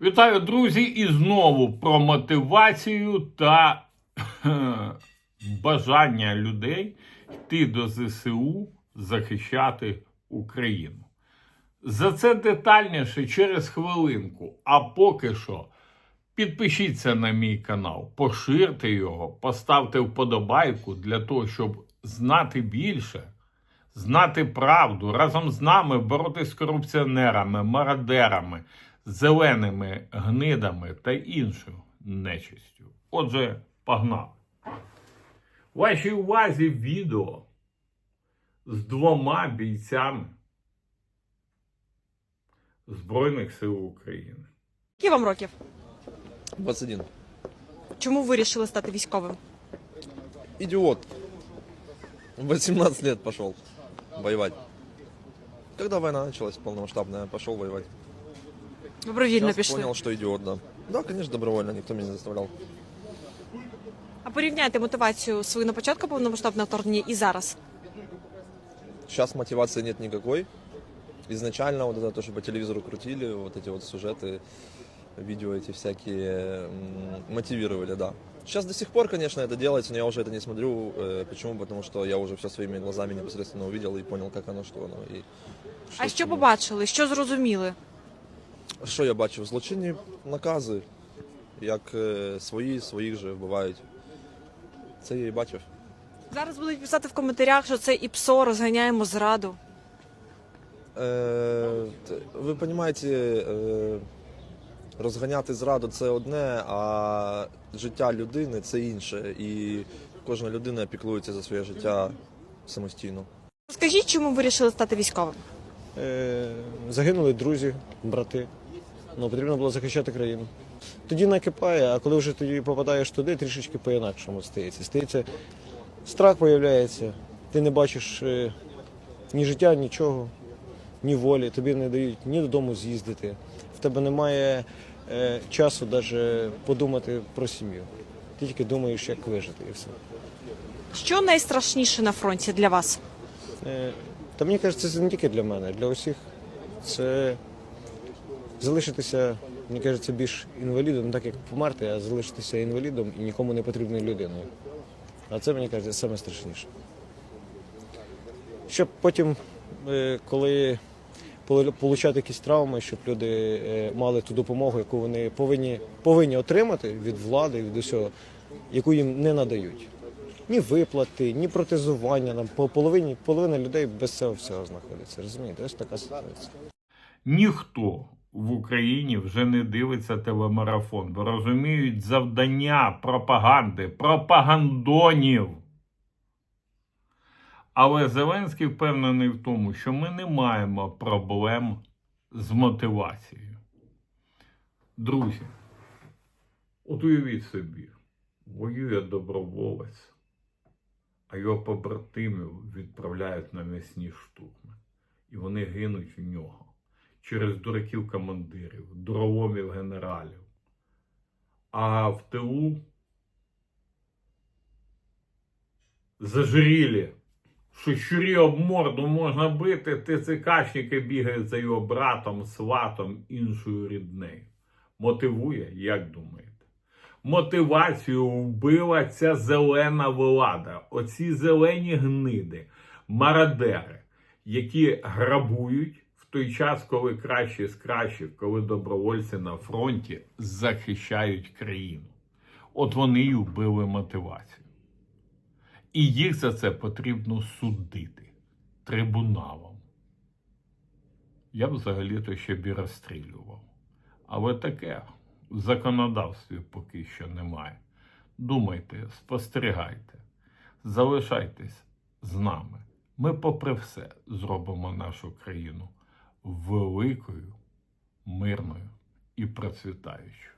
Вітаю, друзі! І знову про мотивацію та бажання людей йти до ЗСУ захищати Україну. За це детальніше через хвилинку. А поки що підпишіться на мій канал, поширте його, поставте вподобайку для того, щоб знати більше, знати правду, разом з нами боротися з корупціонерами, мародерами, зеленими гнидами та іншою нечистю. Отже, погнали. Вашій увазі відео з двома бійцями Збройних сил України. Скільки вам років? 21. Чому ви вирішили стати військовим? Идиот. 18 лет пошел воевать. Когда война началась полномасштабная, пошел воевать. Добровільно Сейчас пішли. понял, что идиот, да. Да, конечно, добровольно, никто меня не заставлял. А порівняйте мотивацію свою на початку повномасштабного вторгнення і зараз. Сейчас мотивации нет никакой. Изначально вот это то, что по телевизору крутили, вот эти вот сюжеты, видео эти всякие м, мотивировали, да. Сейчас до сих пор, конечно, это делается, но я уже это не смотрю. Э, Почему? Потому что я уже все своими глазами непосредственно увидел и понял, как оно, что оно. И А к що чему. побачили? Що зрозуміли? Що я бачив? Злочинні накази, як е, свої, своїх же вбивають. Це я і бачив. Зараз будуть писати в коментарях, що це і ПСО, розганяємо зраду. Е, ви розумієте, е, розганяти зраду це одне, а життя людини це інше. І кожна людина піклується за своє життя самостійно. Скажіть, чому ви вирішили стати військовим? Е, загинули друзі, брати. Ну, потрібно було захищати країну. Тоді накипає, а коли вже тоді попадаєш туди, трішечки по-інакшому стається. Стається страх появляється, ти не бачиш е, ні життя, нічого, ні волі, тобі не дають ні додому з'їздити. В тебе немає е, часу навіть подумати про сім'ю. Ти тільки думаєш, як вижити і все. Що найстрашніше на фронті для вас? Е, Та мені кажеться, це не тільки для мене, для усіх. Це залишитися, мені кажеться, більш інвалідом, так як померти, а залишитися інвалідом і нікому не потрібною людиною. А це, мені кажеться, саме страшніше. Щоб потім, е, коли полу- получати якісь травми, щоб люди е, мали ту допомогу, яку вони повинні, повинні отримати від влади, від усього, яку їм не надають ні виплати, ні протезування. По половині половина людей без цього всього знаходиться. Розумієте? Ось така ситуація. Ніхто в Україні вже не дивиться телемарафон, бо розуміють завдання пропаганди, пропагандонів. Але Зеленський впевнений в тому, що ми не маємо проблем з мотивацією. Друзі, от уявіть собі, воює доброволець, а його побратимів відправляють на м'ясні штурми. І вони гинуть у нього через дураків командирів, дуроломів генералів. А в тилу зажирілі, що щурі об морду можна бити, ТЦКшники бігають за його братом, сватом, іншою ріднею. Мотивує, як думаєте? Мотивацію вбила ця зелена влада, оці зелені гниди, мародери, які грабують в той час, коли кращі з кращих, коли добровольці на фронті захищають країну. От вони й вбили мотивацію. І їх за це потрібно судити трибуналом. Я б взагалі-то ще б і розстрілював. Але таке в законодавстві поки що немає. Думайте, спостерігайте, залишайтесь з нами. Ми, попри все, зробимо нашу країну великою, мирною і процвітаючою.